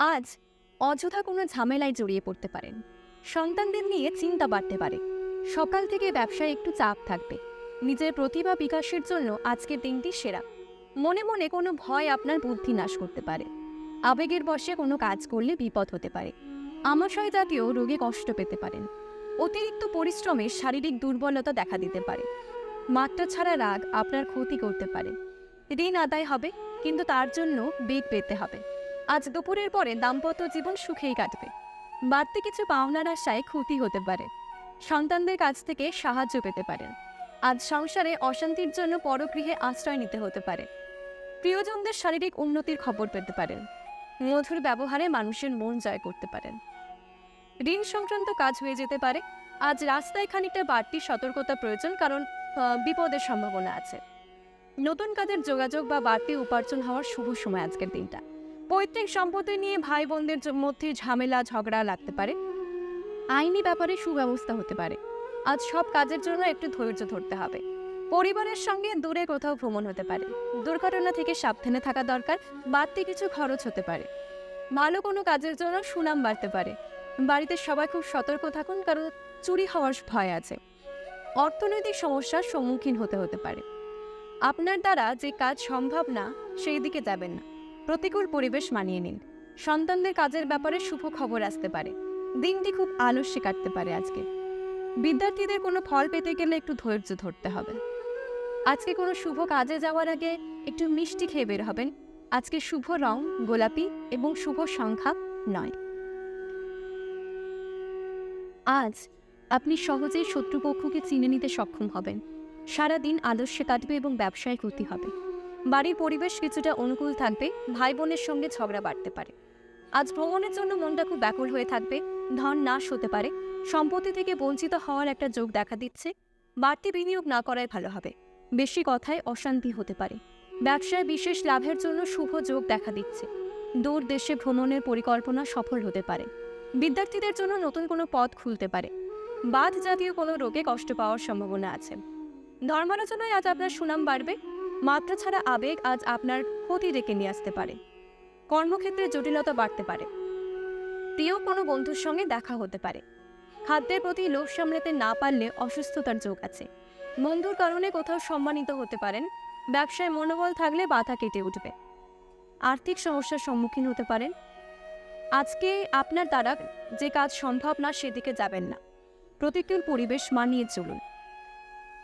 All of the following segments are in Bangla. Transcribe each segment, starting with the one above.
আজ অযথা কোনো ঝামেলায় জড়িয়ে পড়তে পারেন। সন্তানদের নিয়ে চিন্তা বাড়তে পারে। সকাল থেকে ব্যবসায় একটু চাপ থাকবে। নিজের প্রতিভা বিকাশের জন্য আজকের দিনটি সেরা। মনে মনে কোনো ভয় আপনার বুদ্ধি নাশ করতে পারে। আবেগের বশে কোনো কাজ করলে বিপদ হতে পারে। আমাশয় জাতীয় রোগে কষ্ট পেতে পারেন। অতিরিক্ত পরিশ্রমে শারীরিক দুর্বলতা দেখা দিতে পারে। মাত্রা ছাড়া রাগ আপনার ক্ষতি করতে পারে। ঋণ আদায় হবে, কিন্তু তার জন্য বেগ পেতে হবে। আজ দুপুরের পরে দাম্পত্য জীবন সুখেই কাটবে। বাড়তি কিছু পাওনার আশায় ক্ষতি হতে পারে। সন্তানদের কাছ থেকে সাহায্য পেতে পারেন। আজ সংসারে অশান্তির জন্য পরগৃহে আশ্রয় নিতে হতে পারে। প্রিয়জনদের শারীরিক উন্নতির খবর পেতে পারেন। মধুর ব্যবহারে মানুষের মন জয় করতে পারেন। ঋণ সংক্রান্ত কাজ হয়ে যেতে পারে। আজ রাস্তায় খানিকটা বাড়তি সতর্কতা প্রয়োজন কারণ বিপদের সম্ভাবনা আছে। নতুন কাজের যোগাযোগ বা বাড়তি উপার্জন হওয়ার শুভ সময় আজকের দিনটা। পৈতৃক সম্পত্তি নিয়ে ভাই বোনদের মধ্যে ঝামেলা, ঝগড়া লাগতে পারে। আইনি ব্যাপারে সুব্যবস্থা হতে পারে। আজ সব কাজের জন্য একটু ধৈর্য ধরতে হবে। পরিবারের সঙ্গে দূরে কোথাও ভ্রমণ হতে পারে। দুর্ঘটনা থেকে সাবধানে থাকা দরকার, বাড়তি কিছু খরচ হতে পারে। ভালো কোনো কাজের জন্য সুনাম বাড়তে পারে। বাড়িতে সবাই খুব সতর্ক থাকুন, কারণ চুরি হওয়ার ভয় আছে। অর্থনৈতিক সমস্যার সম্মুখীন হতে হতে পারে। আপনার দ্বারা যে কাজ সম্ভব না, সেই দিকে যাবেন না। প্রতিকূল পরিবেশ মানিয়ে নিন। সন্তানদের কাজের ব্যাপারে শুভ খবর আসতে পারে। দিনটি খুব আলস্যে কাটতে পারে আজকে। বিদ্যার্থীদের কোনো ফল পেতে গেলে একটু ধৈর্য ধরতে হবে। আজকে কোনো শুভ কাজে যাওয়ার আগে একটু মিষ্টি খেয়ে বের হবেন। আজকে শুভ রং, গোলাপি এবং শুভ সংখ্যা নয়। আজ আপনি সহজেই শত্রুপক্ষকে চিনে নিতে সক্ষম হবেন। সারা দিন আলস্যে কাটবে এবং ব্যবসায় ক্ষতি হবে। বাড়ির পরিবেশ কিছুটা অনুকূল থাকবে ভাই বোনের সঙ্গে ঝগড়া বাড়তে পারে। আজ ভ্রমণের জন্য মনটা খুব ব্যাকুল হয়ে থাকবে, ধন নাশ হতে পারে, সম্পত্তি থেকে বঞ্চিত হওয়ার একটা যোগ দেখা দিচ্ছে, বাড়তি বিনিয়োগ না করাই ভালো হবে। বেশি কথায় অশান্তি হতে পারে। ব্যবসায় বিশেষ লাভের জন্য শুভ যোগ দেখা দিচ্ছে। দূর দেশে ভ্রমণের পরিকল্পনা সফল হতে পারে। বিদ্যার্থীদের জন্য নতুন কোনো পথ খুলতে পারে। বাদ জাতীয় কোনো রোগে কষ্ট পাওয়ার সম্ভাবনা আছে। ধর্মালোচনায় আজ আপনার সুনাম বাড়বে মাত্রা ছাড়া আবেগ আজ আপনার ক্ষতি ডেকে নিয়ে আসতে পারে। কর্মক্ষেত্রে জটিলতা বাড়তে পারে। প্রিয় কোনো বন্ধুর সঙ্গে দেখা হতে পারে। খাদ্যের প্রতি লোভ সামলাতে না পারলে অসুস্থতার যোগ আছে। বন্ধুর কারণে কোথাও সম্মানিত হতে পারেন, ব্যবসায় মনোবল থাকলে বাধা কেটে উঠবে। আর্থিক সমস্যার সম্মুখীন হতে পারেন। আজকে আপনার দ্বারা যে কাজ সম্ভব না, সেদিকে যাবেন না। প্রতিকূল পরিবেশ মানিয়ে চলুন।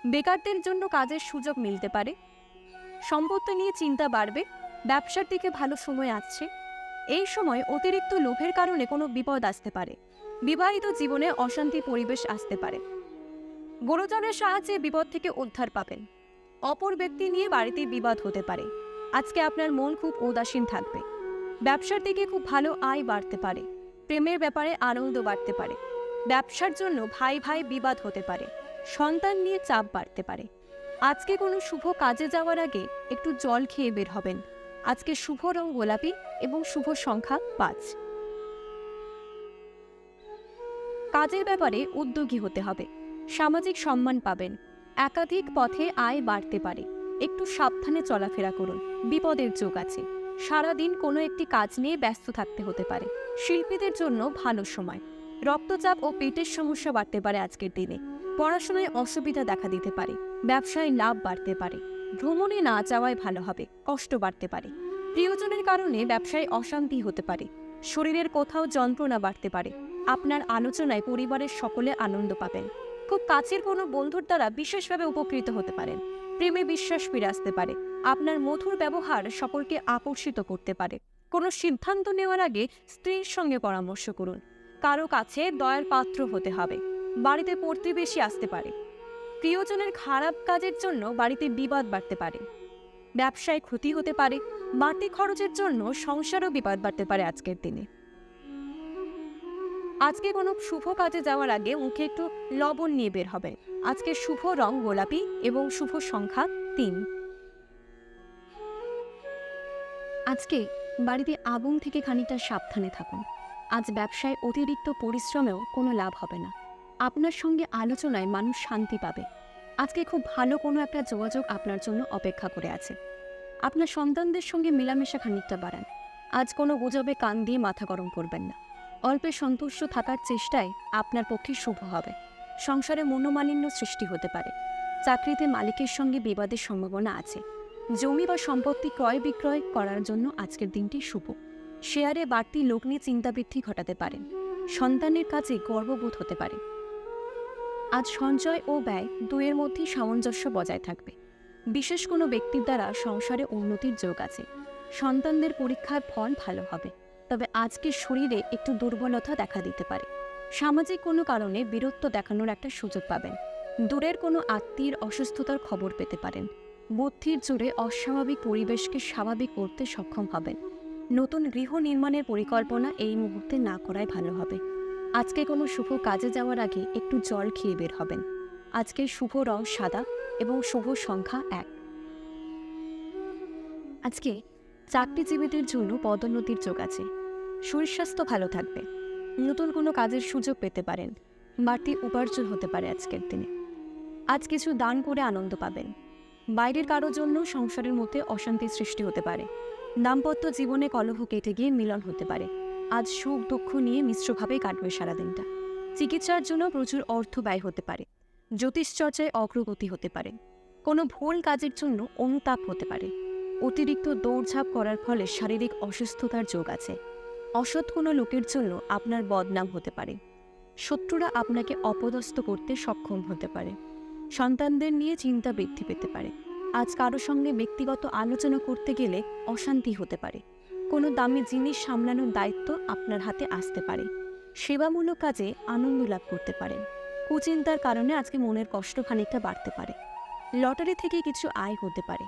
বেকারদের জন্য কাজের সুযোগ মিলতে পারে। সম্পত্তি নিয়ে চিন্তা বাড়বে, ব্যবসার দিকে ভালো সময় আসছে। এই সময় অতিরিক্ত লোভের কারণে কোনো বিপদ আসতে পারে। বিবাহিত জীবনে অশান্তি পরিবেশ আসতে পারে। গুরুজনের সাহায্যে বিপদ থেকে উদ্ধার পাবেন। অপর ব্যক্তি নিয়ে বাড়িতে বিবাদ হতে পারে। আজকে আপনার মন খুব উদাসীন থাকবে। ব্যবসার দিকে খুব ভালো আয় বাড়তে পারে। প্রেমের ব্যাপারে আনন্দ বাড়তে পারে। ব্যবসার জন্য ভাই ভাই বিবাদ হতে পারে। সন্তান নিয়ে চাপ বাড়তে পারে। আজকে কোনো শুভ কাজে যাওয়ার আগে একটু জল খেয়ে বের হবেন। আজকে শুভ রং গোলাপি এবং শুভ সংখ্যা পাঁচ। কাজের ব্যাপারে উদ্যোগী হতে হবে। সামাজিক সম্মান পাবেন। একাধিক পথে আয় বাড়তে পারে। একটু সাবধানে চলাফেরা করুন। বিপদের যোগ আছে। সারাদিন কোনো একটি কাজ নিয়ে ব্যস্ত থাকতে হতে পারে। শিল্পীদের জন্য ভালো সময়। রক্তচাপ ও পেটের সমস্যা বাড়তে পারে আজকের দিনে। পড়াশোনায় অসুবিধা দেখা দিতে পারে, ব্যবসায় লাভ বাড়তে পারে, ভ্রমণে না যাওয়াই ভালো হবে, কষ্ট বাড়তে পারে। প্রিয়জনের কারণে ব্যবসায় অশান্তি হতে পারে, শরীরের কোথাও যন্ত্রণা বাড়তে পারে, আপনার আলোচনায় পরিবারের সকলে আনন্দ পাবেন। খুব কাছের কোনো বন্ধুর দ্বারা বিশেষভাবে উপকৃত হতে পারেন, প্রেমে বিশ্বাস ফিরে আসতে পারে, আপনার মধুর ব্যবহার সকলকে আকর্ষিত করতে পারে। কোনো সিদ্ধান্ত নেওয়ার আগে স্ত্রীর সঙ্গে পরামর্শ করুন, কারও কাছে দয়ার পাত্র হতে হবে। বাড়িতে প্রতিবেশী আসতে পারে। প্রিয়জনের খারাপ কাজের জন্য বাড়িতে বিবাদ বাড়তে পারে। ব্যবসায় ক্ষতি হতে পারে, বাড়তি খরচের জন্য সংসারও বিবাদ বাড়তে পারে আজকের দিনে। আজকে কোনো শুভ কাজে যাওয়ার আগে মুখে একটু লবণ নিয়ে বের হবে। আজকে শুভ রং গোলাপি এবং শুভ সংখ্যা তিন। আজকে বাড়িতে আগুন থেকে খানিকটা সাবধানে থাকুন। আজ ব্যবসায় অতিরিক্ত পরিশ্রমেও কোনো লাভ হবে না। আপনার সঙ্গে আলোচনায় মানুষ শান্তি পাবে। আজকে খুব ভালো কোনো একটা যোগাযোগ আপনার জন্য অপেক্ষা করে আছে। আপনার সন্তানদের সঙ্গে মেলামেশা খানিকটা বাড়ান। আজ কোনো গুজবে কান দিয়ে মাথা গরম করবেন না। অল্পে সন্তুষ্ট থাকার চেষ্টায় আপনার পক্ষে শুভ হবে। সংসারে মনোমালিন্য সৃষ্টি হতে পারে। চাকরিতে মালিকের সঙ্গে বিবাদের সম্ভাবনা আছে। জমি বা সম্পত্তি ক্রয় বিক্রয় করার জন্য আজকের দিনটি শুভ। শেয়ারে বাড়তি লোক নিয়ে চিন্তাবৃদ্ধি ঘটাতে পারেন। সন্তানের কাছে গর্ববোধ হতে পারে। আজ সঞ্চয় ও ব্যয় দুয়ের মধ্যে সামঞ্জস্য বজায় থাকবে। বিশেষ কোনো ব্যক্তির দ্বারা সংসারে উন্নতির যোগ আছে। সন্তানদের পরীক্ষার ফল ভালো হবে। তবে আজকের শরীরে একটু দুর্বলতা দেখা দিতে পারে। সামাজিক কোনো কারণে বীরত্ব দেখানোর একটা সুযোগ পাবেন। দূরের কোনো আত্মীয়ের অসুস্থতার খবর পেতে পারেন। বুদ্ধির জোরে অস্বাভাবিক পরিবেশকে স্বাভাবিক করতে সক্ষম হবেন। নতুন গৃহ নির্মাণের পরিকল্পনা এই মুহূর্তে না করাই ভালো হবে। আজকে কোনো শুভ কাজে যাওয়ার আগে একটু জল খেয়ে বের হবেন। আজকের শুভ রং সাদা এবং শুভ সংখ্যা এক। আজকে চাকরিজীবীদের জন্য পদোন্নতির যোগ আছে। শরীর স্বাস্থ্য ভালো থাকবে। নতুন কোনো কাজের সুযোগ পেতে পারেন। বাড়তি উপার্জন হতে পারে আজকের দিনে। আজ কিছু দান করে আনন্দ পাবেন। বাইরের কারোর জন্য সংসারের মধ্যে অশান্তি সৃষ্টি হতে পারে। দাম্পত্য জীবনে কলহ কেটে গিয়ে মিলন হতে পারে। আজ সুখ দুঃখ নিয়ে মিশ্রভাবে কাটবে সারাদিনটা। চিকিৎসার জন্য প্রচুর অর্থ ব্যয় হতে পারে। জ্যোতিষ চর্চায় অগ্রগতি হতে পারে। কোনো ভুল কাজের জন্য অনুতাপ হতে পারে। অতিরিক্ত দৌড়ঝাঁপ করার ফলে শারীরিক অসুস্থতার যোগ আছে। অসৎ কোনো লোকের জন্য আপনার বদনাম হতে পারে। শত্রুরা আপনাকে অপদস্থ করতে সক্ষম হতে পারে। সন্তানদের নিয়ে চিন্তা বৃদ্ধি পেতে পারে। আজ কারও সঙ্গে ব্যক্তিগত আলোচনা করতে গেলে অশান্তি হতে পারে। কোনো দামি জিনিস সামলানোর দায়িত্ব আপনার হাতে আসতে পারে। সেবামূলক কাজে আনন্দ লাভ করতে পারেন। কুচিন্তার কারণে আজকে মনের কষ্ট খানিকটা বাড়তে পারে। লটারি থেকে কিছু আয় হতে পারে।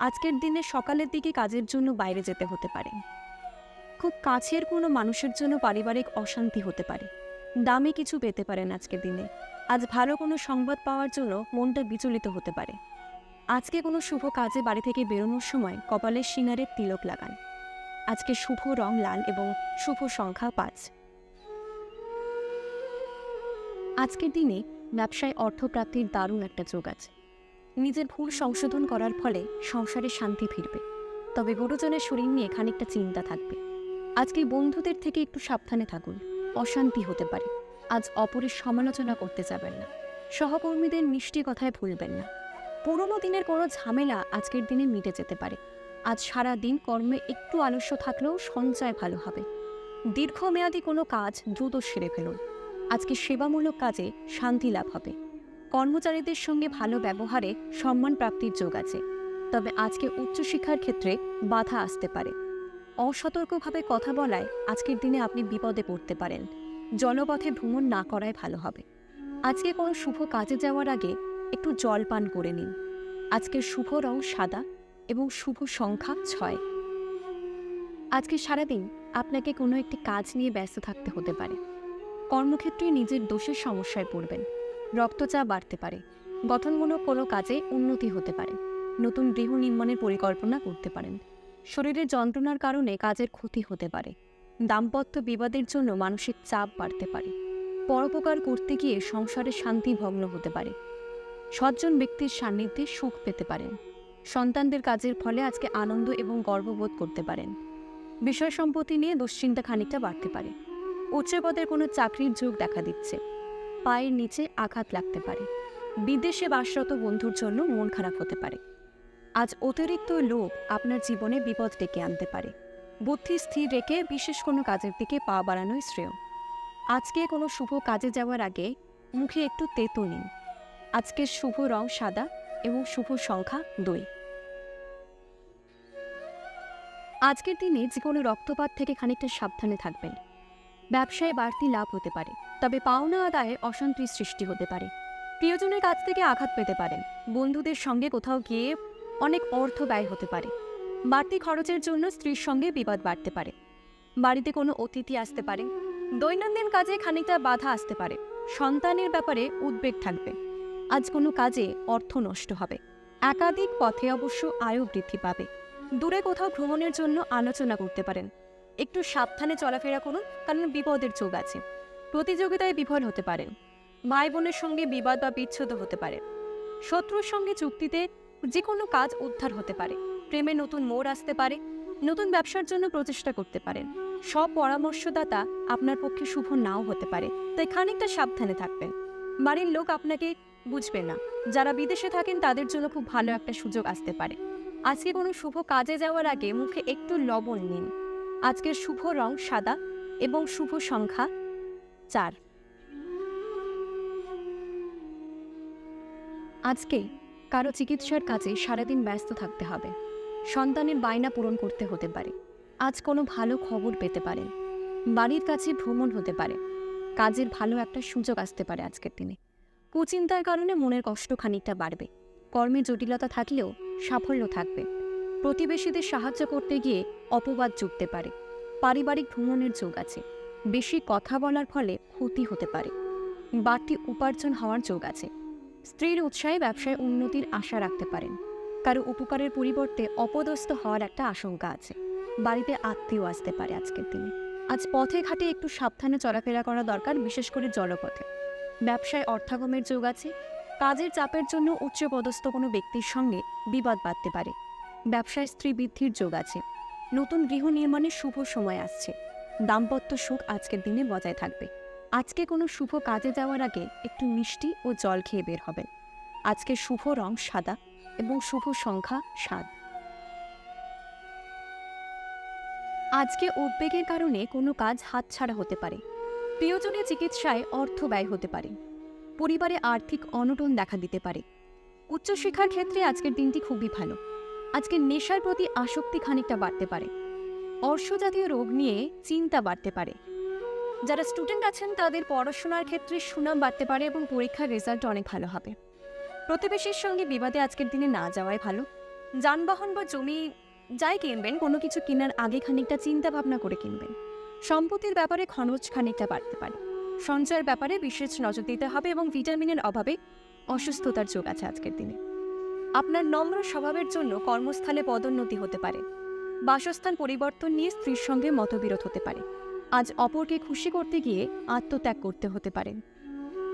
আজকের দিনে সকালের দিকে কাজের জন্য বাইরে যেতে হতে পারে। খুব কাছের কোনো মানুষের জন্য পারিবারিক অশান্তি হতে পারে। দামি কিছু পেতে পারেন আজকের দিনে। আজ ভালো কোনো সংবাদ পাওয়ার জন্য মনটা বিচলিত হতে পারে। আজকে কোনো শুভ কাজে বাড়ি থেকে বেরোনোর সময় কপালের সিনারের তিলক লাগান। আজকে শুভ রং লাল এবং শুভ সংখ্যা পাঁচ। আজকের দিনে ব্যবসায় অর্থপ্রাপ্তির দারুণ একটা যোগ আছে। নিজের ভুল সংশোধন করার ফলে সংসারে শান্তি ফিরবে। তবে গুরুজনের শরীর নিয়ে খানিকটা চিন্তা থাকবে। আজকে বন্ধুদের থেকে একটু সাবধানে থাকুন, অশান্তি হতে পারে। আজ অপরের সমালোচনা করতে যাবেন না। সহকর্মীদের মিষ্টি কথায় ভুলবেন না। পুরোনো দিনের কোনো ঝামেলা আজকের দিনে মিটে যেতে পারে। আজ সারা দিন কর্মে একটু আলস্য থাকলেও সঞ্চয় ভালো হবে। দীর্ঘমেয়াদী কোনো কাজ দ্রুত সেরে ফেলুন। আজকে সেবামূলক কাজে শান্তি লাভ হবে। কর্মচারীদের সঙ্গে ভালো ব্যবহারে সম্মান প্রাপ্তির যোগ আছে। তবে আজকে উচ্চশিক্ষার ক্ষেত্রে বাধা আসতে পারে। অসতর্কভাবে কথা বলায় আজকের দিনে আপনি বিপদে পড়তে পারেন। জলপথে ভ্রমণ না করাই ভালো হবে। আজকে কোনো শুভ কাজে যাওয়ার আগে একটু জল পান করে নিন। আজকের শুভ রং সাদা এবং শুভ সংখ্যা ছয়। আজকে সারাদিন আপনাকে কোনো একটি কাজ নিয়ে ব্যস্ত থাকতে হতে পারে। কর্মক্ষেত্রে নিজের দোষের সমস্যায় পড়বেন। রক্তচাপ বাড়তে পারে। গঠনমূলক কোনো কাজে উন্নতি হতে পারে। নতুন গৃহ নির্মাণের পরিকল্পনা করতে পারেন। শরীরের যন্ত্রণার কারণে কাজের ক্ষতি হতে পারে। দাম্পত্য বিবাদের জন্য মানসিক চাপ বাড়তে পারে। পরোপকার করতে গিয়ে সংসারে শান্তি ভগ্ন হতে পারে। সজ্জন ব্যক্তির সান্নিধ্যে সুখ পেতে পারেন। সন্তানদের কাজের ফলে আজকে আনন্দ এবং গর্ববোধ করতে পারেন। বিষয় সম্পত্তি নিয়ে দুশ্চিন্তা খানিকটা বাড়তে পারে। উচ্চ পদের কোনো চাকরির যোগ দেখা দিচ্ছে। পায়ের নিচে আঘাত লাগতে পারে। বিদেশে বাসরত বন্ধুর জন্য মন খারাপ হতে পারে। আজ অতিরিক্ত লোভ আপনার জীবনে বিপদ ডেকে আনতে পারে। বুদ্ধি স্থির রেখে বিশেষ কোনো কাজের দিকে পা বাড়ানোই শ্রেয়। আজকে কোনো শুভ কাজে যাওয়ার আগে মুখে একটু তেতো নিন। আজকের শুভ রং সাদা এবং শুভ সংখ্যা দুই। আজকের দিনে যে কোনো রক্তপাত থেকে খানিকটা সাবধানে থাকবেন। ব্যবসায় বাড়তি লাভ হতে পারে, তবে পাওনা আদায়ে অশান্তির সৃষ্টি হতে পারে। প্রিয়জনের কাছ থেকে আঘাত পেতে পারেন, বন্ধুদের সঙ্গে কোথাও গিয়ে অনেক অর্থ ব্যয় হতে পারে। বাড়তি খরচের জন্য স্ত্রীর সঙ্গে বিবাদ বাড়তে পারে। বাড়িতে কোনো অতিথি আসতে পারে, দৈনন্দিন কাজে খানিকটা বাধা আসতে পারে, সন্তানের ব্যাপারে উদ্বেগ থাকবে। আজ কোনো কাজে অর্থ নষ্ট হবে, একাধিক পথে অবশ্য আয়ু বৃদ্ধি পাবে। দূরে কোথাও ভ্রমণের জন্য আলোচনা করতে পারেন। একটু সাবধানে চলাফেরা করুন, কারণ বিপদের যোগ আছে। প্রতিযোগিতায় বিফল হতে পারেন। ভাই বোনের সঙ্গে বিবাদ বা বিচ্ছেদ হতে পারে। শত্রুর সঙ্গে চুক্তিতে যে কোনো কাজ উদ্ধার হতে পারে। প্রেমে নতুন মোড় আসতে পারে, নতুন ব্যবসার জন্য প্রচেষ্টা করতে পারেন। সব পরামর্শদাতা আপনার পক্ষে শুভ নাও হতে পারে। তাই খানিকটা সাবধানে থাকবেন। বাড়ির লোক আপনাকে বুঝবে না। যারা বিদেশে থাকেন, তাদের জন্য খুব ভালো একটা সুযোগ আসতে পারে। আজকে কোনো শুভ কাজে যাওয়ার আগে মুখে একটু লবণ নিন। আজকের শুভ রং সাদা এবং শুভ সংখ্যা চার। আজকে কারও চিকিৎসার কাজে সারাদিন ব্যস্ত থাকতে হবে। সন্তানের বায়না পূরণ করতে হতে পারে। আজ কোনো ভালো খবর পেতে পারেন বাড়ির কাছে ভ্রমণ হতে পারে। কাজের ভালো একটা সুযোগ আসতে পারে আজকের দিনে। কুচিন্তার কারণে মনের কষ্ট খানিকটা বাড়বে। কর্মে জটিলতা থাকলেও সাফল্য থাকবে। প্রতিবেশীদের সাহায্য করতে গিয়ে অপবাদ জুটতে পারে। পারিবারিক ভ্রমণের যোগ আছে। বেশি কথা বলার ফলে ক্ষতি হতে পারে। বাড়তি উপার্জন হওয়ার যোগ আছে। স্ত্রীর উৎসাহে ব্যবসায় উন্নতির আশা রাখতে পারেন। কারও উপকারের পরিবর্তে অপদস্থ হওয়ার একটা আশঙ্কা আছে। বাড়িতে আত্মীয় আসতে পারে আজকের দিনে। আজ পথে ঘাটে একটু সাবধানে চলাফেরা করা দরকার, বিশেষ করে জলপথে। ব্যবসায় অর্থাগমের যোগ আছে। কাজের চাপের জন্য উচ্চপদস্থ কোনো ব্যক্তির সঙ্গে বিবাদ বাঁধতে পারে। ব্যবসায় স্ত্রী বৃদ্ধির যোগ আছে। নতুন গৃহ নির্মাণের শুভ সময় আসছে। দাম্পত্য সুখ আজকের দিনে বজায় থাকবে। আজকে কোনো শুভ কাজে যাওয়ার আগে একটু মিষ্টি ও জল খেয়ে বের হবেন। আজকে শুভ রং সাদা এবং শুভ সংখ্যা সাত। আজকে উদ্বেগের কারণে কোনো কাজ হাতছাড়া হতে পারে। প্রিয়জনের চিকিৎসায় অর্থ ব্যয় হতে পারে। পরিবারে আর্থিক অনটন দেখা দিতে পারে। উচ্চশিক্ষার ক্ষেত্রে আজকের দিনটি খুবই ভালো। আজকে নেশার প্রতি আসক্তি খানিকটা বাড়তে পারে। অর্শজাতীয় রোগ নিয়ে চিন্তা বাড়তে পারে। যারা স্টুডেন্ট আছেন, তাদের পড়াশোনার ক্ষেত্রে সুনাম বাড়তে পারে এবং পরীক্ষার রেজাল্ট অনেক ভালো হবে। প্রতিবেশীর সঙ্গে বিবাদে আজকের দিনে না যাওয়াই ভালো। যানবাহন বা জমি যাই কিনবেন, কোনো কিছু কেনার আগে খানিকটা চিন্তা ভাবনা করে কিনবেন। সম্পত্তির ব্যাপারে খরচ খানিকটা বাড়তে পারে। সঞ্চয়ের ব্যাপারে বিশেষ নজর দিতে হবে এবং ভিটামিনের অভাবে অসুস্থতার যোগ আছে আজকের দিনে। আপনার নম্র স্বভাবের জন্য কর্মস্থলে পদোন্নতি হতে পারে। বাসস্থান পরিবর্তন নিয়ে স্ত্রীর সঙ্গে মতবিরোধ হতে পারে। আজ অপরকে খুশি করতে গিয়ে আত্মত্যাগ করতে হতে পারেন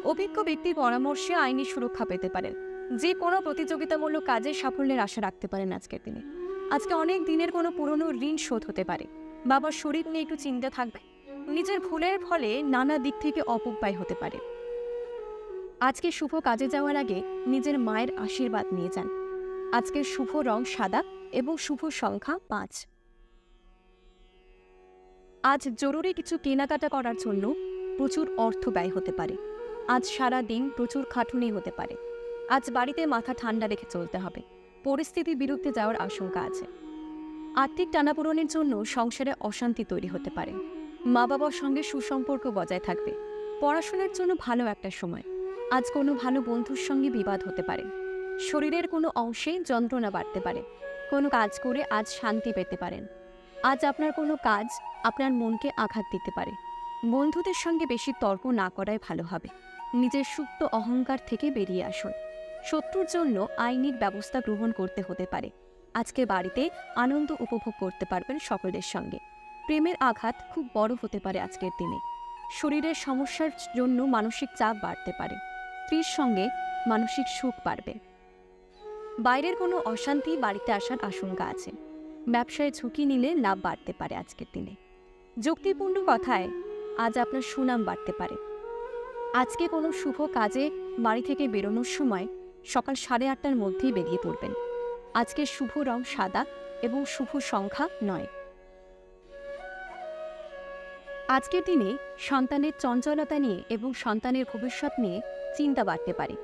অভিজ্ঞ ব্যক্তির পরামর্শে আইনি সুরক্ষা পেতে পারেন। যে কোনো প্রতিযোগিতামূলক কাজে সাফল্যের আশা রাখতে পারেন আজকের দিনে। আজকে অনেক দিনের কোনো পুরনো ঋণ শোধ হতে পারে। বাবার শরীর নিয়ে একটু চিন্তা থাকবে। নিজের ভুলের ফলে নানা দিক থেকে অপব্যয় হতে পারে। আজকে শুভ কাজে যাওয়ার আগে নিজের মায়ের আশীর্বাদ নিয়ে যান। আজকের শুভ রং সাদা এবং শুভ সংখ্যা পাঁচ। আজ জরুরি কিছু কেনাকাটা করার জন্য প্রচুর অর্থ ব্যয় হতে পারে। আজ সারা দিন প্রচুর খাটুনি হতে পারে। আজ বাড়িতে মাথা ঠান্ডা রেখে চলতে হবে। পরিস্থিতির বিরুদ্ধে যাওয়ার আশঙ্কা আছে। আর্থিক টানাপোড়েনের জন্য সংসারে অশান্তি তৈরি হতে পারে। মা বাবার সঙ্গে সুসম্পর্ক বজায় থাকবে। পড়াশোনার জন্য ভালো একটা সময়। আজ কোনো ভালো বন্ধুর সঙ্গে বিবাদ হতে পারে। শরীরের কোনো অংশে যন্ত্রণা বাড়তে পারে। কোনো কাজ করে আজ শান্তি পেতে পারেন। আজ আপনার কোনো কাজ আপনার মনকে আঘাত দিতে পারে। বন্ধুদের সঙ্গে বেশি তর্ক না করাই ভালো হবে। নিজের সুপ্ত অহংকার থেকে বেরিয়ে আসুন। শত্রুর জন্য আইনির ব্যবস্থা গ্রহণ করতে হতে পারে। আজকে বাড়িতে আনন্দ উপভোগ করতে পারবেন সকলের সঙ্গে। প্রেমের আঘাত খুব বড় হতে পারে আজকের দিনে। শরীরের সমস্যার জন্য মানসিক চাপ বাড়তে পারে। স্ত্রীর সঙ্গে মানসিক সুখ বাড়বে। বাইরের কোনো অশান্তি বাড়িতে আসার আশঙ্কা আছে। ব্যবসায় ঝুঁকি নিলে লাভ বাড়তে পারে আজকের দিনে। যুক্তিপূর্ণ কথায় আজ আপনার সুনাম বাড়তে পারে। আজকে কোনো শুভ কাজে বাড়ি থেকে বেরোনোর সময় সকাল সাড়ে আটটার মধ্যেই বেরিয়ে পড়বেন। আজকের শুভ রং সাদা এবং শুভ সংখ্যা নয়। আজকের দিনে সন্তানের চঞ্চলতা নিয়ে এবং সন্তানের ভবিষ্যৎ নিয়ে চিন্তা বাড়তে পারে।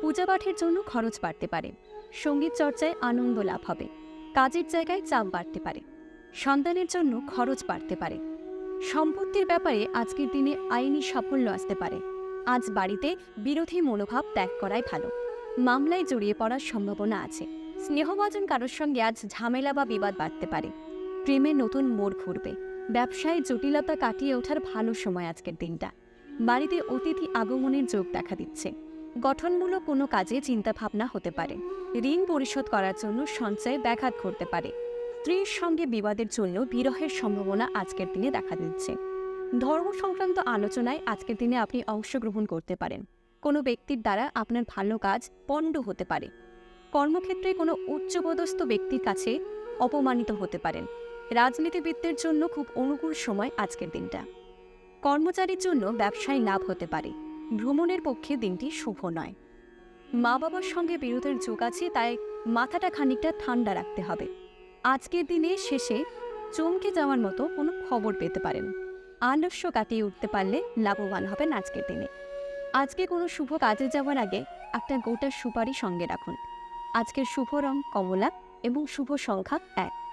পূজা পাঠের জন্য খরচ বাড়তে পারে। সংগীত চর্চায় আনন্দ লাভ হবে। কাজের জায়গায় চাপ বাড়তে পারে। সন্তানের জন্য খরচ বাড়তে পারে। সম্পত্তির ব্যাপারে আজকের দিনে আইনি সাফল্য আসতে পারে। আজ বাড়িতে বিরোধী মনোভাব ত্যাগ করাই ভালো। মামলায় জড়িয়ে পড়ার সম্ভাবনা আছে। স্নেহভাজন কারোর সঙ্গে আজ ঝামেলা বা বিবাদ বাড়তে পারে। প্রেমে নতুন মোড় ঘুরবে। ব্যবসায় জটিলতা কাটিয়ে ওঠার ভালো সময় আজকের দিনটা। বাড়িতে অতিথি আগমনের যোগ দেখা দিচ্ছে। গঠনমূলক কোনো কাজে চিন্তাভাবনা হতে পারে। ঋণ পরিশোধ করার জন্য সঞ্চয়ে ব্যাঘাত ঘটতে পারে। স্ত্রীর সঙ্গে বিবাদের জন্য বিরহের সম্ভাবনা আজকের দিনে দেখা দিচ্ছে। ধর্ম সংক্রান্ত আলোচনায় আজকের দিনে আপনি অংশগ্রহণ করতে পারেন। কোনো ব্যক্তির দ্বারা আপনার ভালো কাজ পণ্ড হতে পারে। কর্মক্ষেত্রে কোনো উচ্চপদস্থ ব্যক্তির কাছে অপমানিত হতে পারেন। রাজনীতিবিদদের জন্য খুব অনুকূল সময় আজকের দিনটা। কর্মচারীর জন্য ব্যবসায় লাভ হতে পারে। ভ্রমণের পক্ষে দিনটি শুভ নয়। মা বাবার সঙ্গে বিরোধের যোগ আছে, তাই মাথাটা খানিকটা ঠান্ডা রাখতে হবে। আজকের দিনে শেষে চমকে যাওয়ার মতো কোনো খবর পেতে পারেন। আলস্য কাটিয়ে উঠতে পারলে লাভবান হবেন আজকের দিনে। আজকে কোনো শুভ কাজে যাওয়ার আগে একটা গোটা সুপারি সঙ্গে রাখুন। আজকের শুভ রং কমলা এবং শুভ সংখ্যা এক।